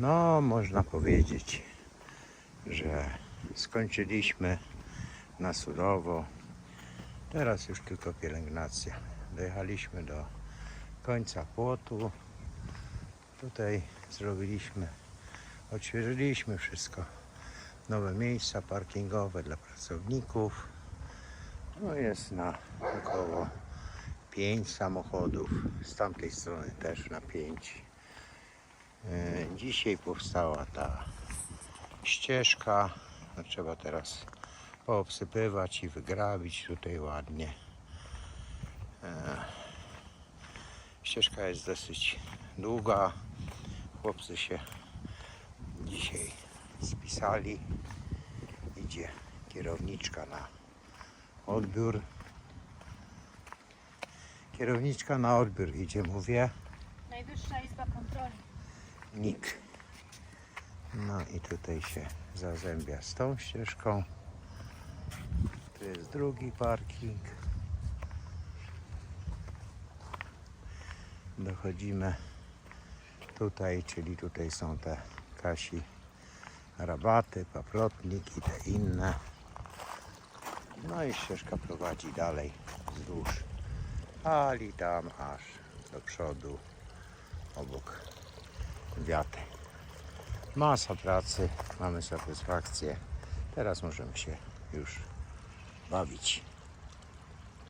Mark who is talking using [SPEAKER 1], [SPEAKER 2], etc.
[SPEAKER 1] No, można powiedzieć, że skończyliśmy na surowo. Teraz już tylko pielęgnacja. Dojechaliśmy do końca płotu. Tutaj zrobiliśmy, odświeżyliśmy wszystko. Nowe miejsca parkingowe dla pracowników. No jest na około 5 samochodów. Z tamtej strony też na 5. Dzisiaj powstała ta ścieżka. No, trzeba teraz poobsypywać i wygrabić tutaj ładnie. E, Ścieżka jest dosyć długa. Chłopcy się dzisiaj spisali. Idzie kierowniczka na odbiór. Kierowniczka na odbiór idzie, mówię.
[SPEAKER 2] Najwyższa Izba Kontroli.
[SPEAKER 1] Nik. No i tutaj się zazębia z tą ścieżką. Tu jest drugi parking. Dochodzimy tutaj, czyli tutaj są te kasi rabaty, paprotnik i te inne. No i ścieżka prowadzi dalej wzdłuż ali tam aż do przodu obok Masa pracy, mamy satysfakcję. Teraz możemy się już bawić.